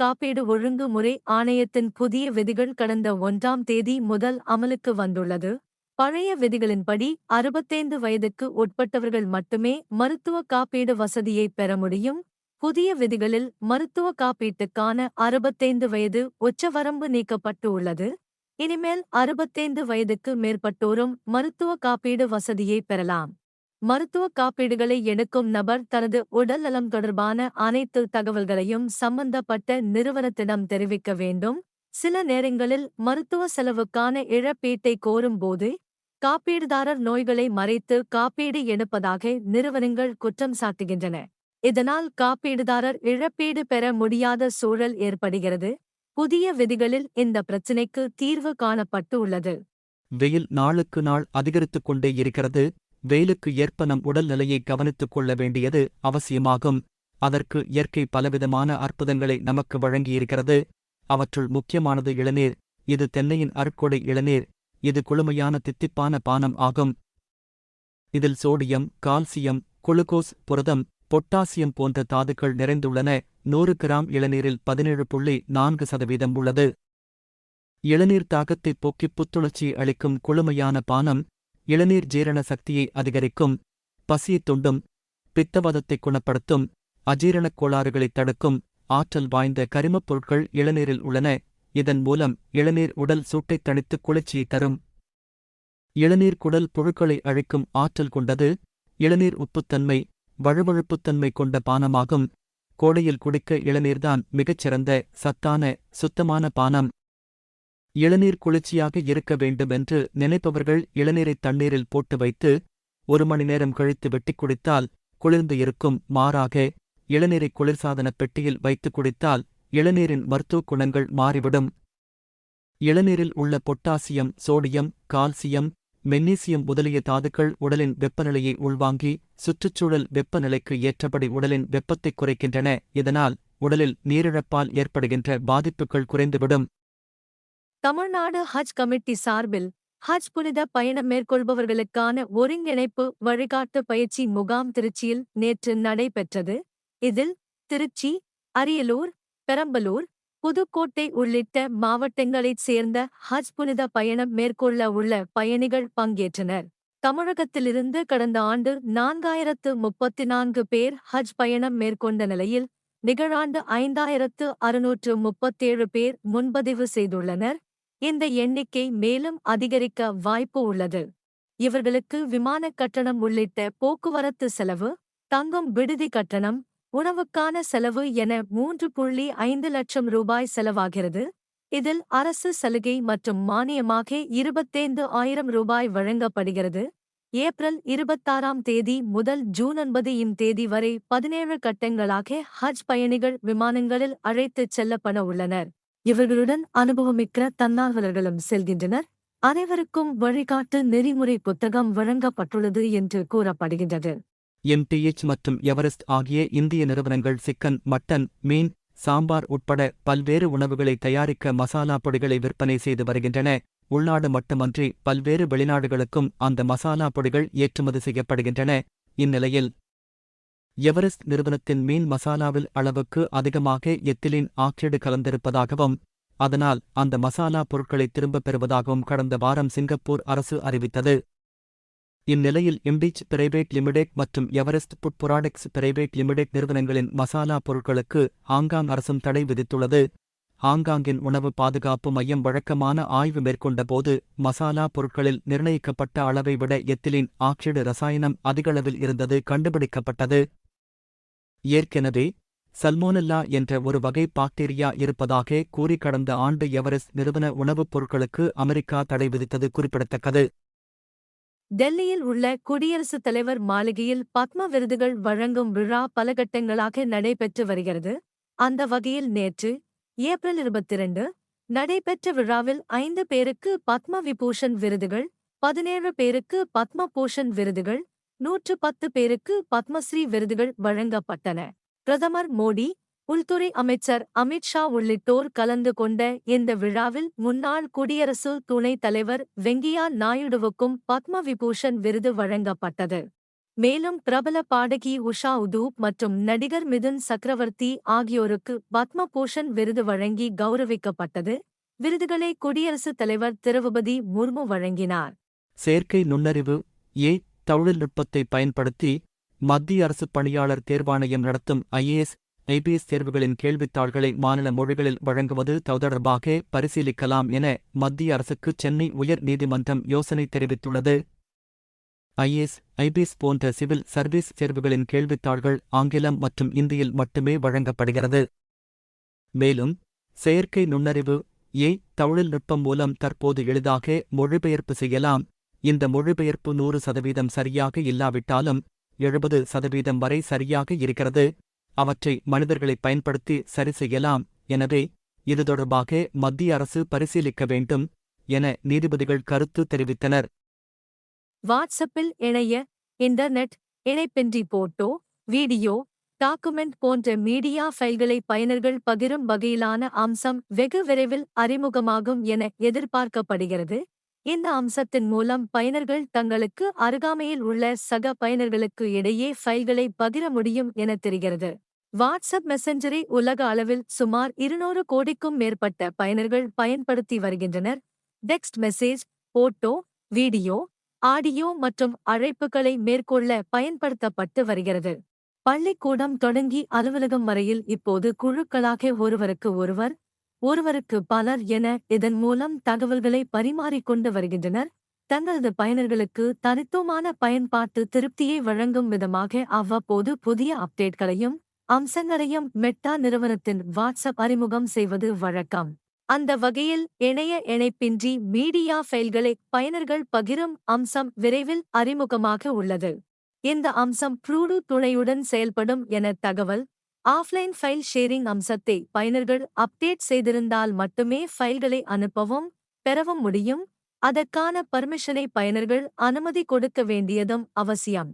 காப்பீடு ஒழுங்குமுறை ஆணையத்தின் புதிய விதிகள் கடந்த ஒன்றாம் தேதி முதல் அமலுக்கு வந்துள்ளது. பழைய விதிகளின்படி அறுபத்தைந்து வயதுக்கு உட்பட்டவர்கள் மட்டுமே மருத்துவ காப்பீடு வசதியை பெற முடியும். புதிய விதிகளில் மருத்துவ காப்பீட்டுக்கான அறுபத்தைந்து வயது உச்சவரம்பு நீக்கப்பட்டு உள்ளது. இனிமேல் அறுபத்தைந்து வயதுக்கு மேற்பட்டோரும் மருத்துவ காப்பீடு வசதியை பெறலாம். மருத்துவ காப்பீடுகளை எடுக்கும் நபர் தனது உடல் நலம் தொடர்பான அனைத்து தகவல்களையும் சம்பந்தப்பட்ட நிறுவனத்திடம் தெரிவிக்க வேண்டும். சில நேரங்களில் மருத்துவ செலவுக்கான இழப்பீட்டை கோரும்போது காப்பீடுதாரர் நோய்களை மறைத்து காப்பீடு எடுப்பதாக நிறுவனங்கள் குற்றம் சாட்டுகின்றன. இதனால் காப்பீடுதாரர் இழப்பீடு பெற முடியாத சூழல் ஏற்படுகிறது. புதிய விதிகளில் இந்த பிரச்சினைக்கு தீர்வு காணப்பட்டு உள்ளது வெயில் நாளுக்கு நாள் அதிகரித்துக் கொண்டே இருக்கிறது. வெயிலுக்கு ஏற்ப நம் உடல்நிலையை கவனித்துக் கொள்ள வேண்டியது அவசியமாகும். அதற்கு இயற்கை பலவிதமான அற்புதங்களை நமக்கு வழங்கியிருக்கிறது. அவற்றுள் முக்கியமானது இளநீர். இது தென்னையின் அருட்கொடை இளநீர். இது குளுமையான தித்திப்பான பானம் ஆகும். இதில் சோடியம் கால்சியம் குளுக்கோஸ் புரதம் பொட்டாசியம் போன்ற தாதுக்கள் நிறைந்துள்ளன. நூறு கிராம் இளநீரில் பதினேழு புள்ளி நான்கு சதவீதம் உள்ளது. இளநீர் தாகத்தை போக்கி புத்துணர்ச்சி அளிக்கும் குளுமையான பானம். இளநீர் ஜீரண சக்தியை அதிகரிக்கும் பசியைத் துண்டும் பித்தவதத்தை குணப்படுத்தும் அஜீரணக் கோளாறுகளைத் தடுக்கும் ஆற்றல் வாய்ந்த கரிமப் பொருட்கள் இளநீரில் உள்ளன. இதன் மூலம் இளநீர் உடல் சூட்டைத் தணித்து குளிர்ச்சியை தரும். இளநீர் குடல் புழுக்களை அழிக்கும் ஆற்றல் கொண்டது இளநீர் உப்புத்தன்மை வழுவழுப்புத்தன்மை கொண்ட பானமாகும். கோடையில் குடிக்க இளநீர்தான் மிகச்சிறந்த சத்தான சுத்தமான பானம். இளநீர் குளிர்ச்சியாக இருக்க வேண்டுமென்று நினைப்பவர்கள் இளநீரை தண்ணீரில் போட்டு வைத்து ஒரு மணி நேரம் கழித்து வெட்டிக் குடித்தால் குளிர்ந்து இருக்கும். மாறாக இளநீரை குளிர்சாதனப் பெட்டியில் வைத்து குடித்தால் இளநீரின் மருத்துவ குணங்கள் மாறிவிடும். இளநீரில் உள்ள பொட்டாசியம் சோடியம் கால்சியம் மெக்னீசியம் முதலிய தாதுக்கள் உடலின் வெப்பநிலையை உள்வாங்கி சுற்றுச்சூழல் வெப்பநிலைக்கு ஏற்றபடி உடலின் வெப்பத்தைக் குறைக்கின்றன. இதனால் உடலில் நீரிழப்பால் ஏற்படுகின்ற பாதிப்புகள் குறைந்துவிடும். தமிழ்நாடு ஹஜ் கமிட்டி சார்பில் ஹஜ் புனித பயணம் மேற்கொள்பவர்களுக்கான ஒருங்கிணைப்பு வழிகாட்டு பயிற்சி முகாம் திருச்சியில் நேற்று நடைபெற்றது. இதில் திருச்சி அரியலூர் பெரம்பலூர் புதுக்கோட்டை உள்ளிட்ட மாவட்டங்களைச் சேர்ந்த ஹஜ் புனித பயணம் மேற்கொள்ள உள்ள பயணிகள் பங்கேற்றனர். தமிழகத்திலிருந்து கடந்த ஆண்டு நான்காயிரத்து முப்பத்தி நான்கு பேர் ஹஜ் பயணம் மேற்கொண்ட நிலையில் நிகழாண்டு ஐந்தாயிரத்து அறுநூற்று முப்பத்தேழு பேர் முன்பதிவு செய்துள்ளனர். இந்த எண்ணிக்கை மேலும் அதிகரிக்க வாய்ப்பு உள்ளது. இவர்களுக்கு விமான கட்டணம் உள்ளிட்ட போக்குவரத்து செலவு தங்கும் விடுதி கட்டணம் உணவுக்கான செலவு என மூன்று புள்ளி ஐந்து லட்சம் ரூபாய் செலவாகிறது. இதில் அரசு சலுகை மற்றும் மானியமாக இருபத்தைந்து ஆயிரம் ரூபாய் வழங்கப்படுகிறது. ஏப்ரல் இருபத்தாறாம் தேதி முதல் ஜூன் ஒன்பது இம் தேதி வரை பதினேழு கட்டங்களாக ஹஜ் பயணிகள் விமானங்களில் அழைத்துச் செல்லப்பட உள்ளனர். இவர்களுடன் அனுபவமிக்க தன்னார்வலர்களும் செல்கின்றனர். அனைவருக்கும் வழிகாட்டு நெறிமுறை புத்தகம் வழங்கப்பட்டுள்ளது என்று கூறப்படுகின்றது. எம்டிஎச் மற்றும் எவரெஸ்ட் ஆகிய இந்திய நிறுவனங்கள் சிக்கன் மட்டன் மீன் சாம்பார் உட்பட பல்வேறு உணவுகளை தயாரிக்க மசாலா பொடிகளை விற்பனை செய்து வருகின்றன. உள்நாடு மட்டுமன்றி பல்வேறு வெளிநாடுகளுக்கும் அந்த மசாலா பொடிகள் ஏற்றுமதி செய்யப்படுகின்றன. இந்நிலையில் எவரெஸ்ட் நிறுவனத்தின் மீன் மசாலாவில் அளவுக்கு அதிகமாக எத்திலின் ஆக்சைடு கலந்திருப்பதாகவும் அதனால் அந்த மசாலா பொருட்களை திரும்பப் பெறுவதாகவும் கடந்த வாரம் சிங்கப்பூர் அரசு அறிவித்தது. இந்நிலையில் இம்பீச் பிரைவேட் லிமிடெட் மற்றும் Everest food products private limited நிறுவனங்களின் மசாலா பொருட்களுக்கு ஹாங்காங் அரசும் தடை விதித்துள்ளது. ஹாங்காங்கின் உணவு பாதுகாப்பு மையம் வழக்கமான ஆய்வு மேற்கொண்டபோது மசாலா பொருட்களில் நிர்ணயிக்கப்பட்ட அளவை விட எத்திலின் ஆக்சைடு ரசாயனம் அதிகளவில் இருந்தது கண்டுபிடிக்கப்பட்டது. ஏற்கெனவே சல்மோனெல்லா என்ற ஒரு வகை பாக்டீரியா இருப்பதாக கூறி கடந்த ஆண்டு எவரெஸ்ட் நிறுவன உணவுப் பொருட்களுக்கு அமெரிக்கா தடை விதித்தது குறிப்பிடத்தக்கது. டெல்லியில் உள்ள குடியரசுத் தலைவர் மாளிகையில் பத்ம விருதுகள் வழங்கும் விழா பல கட்டங்களாக நடைபெற்று வருகிறது. அந்த வகையில் நேற்று ஏப்ரல் இருபத்திரண்டு நடைபெற்ற விழாவில் ஐந்து பேருக்கு பத்ம விபூஷன் விருதுகள் பதினேழு பேருக்கு பத்ம பூஷன் விருதுகள் நூற்று பத்து பேருக்கு பத்மஸ்ரீ விருதுகள் வழங்கப்பட்டன. பிரதமர் மோடி உள்துறை அமைச்சர் அமித்ஷா உள்ளிட்டோர் கலந்து கொண்ட இந்த விழாவில் முன்னாள் குடியரசு துணைத் தலைவர் வெங்கியா நாயுடுவுக்கும் பத்ம விபூஷன் விருது வழங்கப்பட்டது. மேலும் பிரபல பாடகி உஷா உதூப் மற்றும் நடிகர் மிதுன் சக்கரவர்த்தி ஆகியோருக்கு பத்ம பூஷன் விருது வழங்கி கௌரவிக்கப்பட்டது. விருதுகளை குடியரசுத் தலைவர் திரௌபதி முர்மு வழங்கினார். செயற்கை நுண்ணறிவு ஏ தொழில்நுட்பத்தை பயன்படுத்தி மத்திய அரசு பணியாளர் தேர்வாணையம் நடத்தும் ஐஏஎஸ் ஐபிஎஸ் தேர்வுகளின் கேள்வித்தாள்களை மாநில மொழிகளில் வழங்குவது தொடர்பாக பரிசீலிக்கலாம் என மத்திய அரசுக்கு சென்னை உயர் நீதிமன்றம் யோசனை தெரிவித்துள்ளது. ஐஏஎஸ் ஐபிஎஸ் போன்ற சிவில் சர்வீஸ் தேர்வுகளின் கேள்வித்தாள்கள் ஆங்கிலம் மற்றும் இந்தியில் மட்டுமே வழங்கப்படுகிறது. மேலும் செயற்கை நுண்ணறிவு ஏ தொழில்நுட்பம் மூலம் தற்போது எளிதாக மொழிபெயர்ப்பு செய்யலாம். இந்த மொழிபெயர்ப்பு நூறு சதவீதம் சரியாக இல்லாவிட்டாலும் எழுபது சதவீதம் வரை சரியாக இருக்கிறது. அவற்றை மனிதர்களை பயன்படுத்தி சரி செய்யலாம். எனவே இது தொடர்பாக மத்திய அரசு பரிசீலிக்க வேண்டும் என நீதிபதிகள் கருத்து தெரிவித்தனர். வாட்ஸ்அப்பில் இணைய இன்டர்நெட் இணைப்பின்றி போட்டோ வீடியோ டாக்குமெண்ட் போன்ற மீடியா ஃபைல்களை பயனர்கள் பகிரும் வகையிலான அம்சம் வெகு விரைவில் அறிமுகமாகும் என எதிர்பார்க்கப்படுகிறது. இந்த அம்சத்தின் மூலம் பயனர்கள் தங்களுக்கு அருகாமையில் உள்ள சக பயனர்களுக்கு இடையே ஃபைல்களை பகிர முடியும் என தெரிகிறது. வாட்ஸ்அப் மெசஞ்சரை உலக அளவில் சுமார் இருநூறு கோடிக்கும் மேற்பட்ட பயனர்கள் பயன்படுத்தி வருகின்றனர். Text message photo video audio மற்றும் அழைப்புகளை மேற்கொள்ள பயன்படுத்தப்பட்டு வருகிறது. பள்ளிக்கூடம் தொடங்கி அலுவலகம் வரையில் இப்போது குழுக்களாக ஒருவருக்கு ஒருவர் ஒருவருக்கு பலர் என இதன் மூலம் தகவல்களை பரிமாறிக்கொண்டு வருகின்றனர். தங்களது பயனர்களுக்கு தனித்துவமான பயன்பாட்டு திருப்தியை வழங்கும் விதமாக அவ்வப்போது புதிய அப்டேட்களையும் அம்சங்களையும் மெட்டா நிறுவனத்தின் வாட்ஸ்அப் அறிமுகம் செய்வது வழக்கம். அந்த வகையில் இணைய இணைப்பின்றி மீடியா ஃபைல்களை பயனர்கள் பகிரும் அம்சம் விரைவில் அறிமுகமாக உள்ளது. இந்த அம்சம் ப்ரூடு துணையுடன் செயல்படும் என தகவல் ஆஃப்லைன் ஃபைல் ஷேரிங் அம்சத்தை பயனர்கள் அப்டேட் செய்திருந்தால் மட்டுமே ஃபைல்களை அனுப்பவும் பெறவும் முடியும். அதற்கான பர்மிஷனை பயனர்கள் அனுமதி கொடுக்க வேண்டியதும் அவசியம்.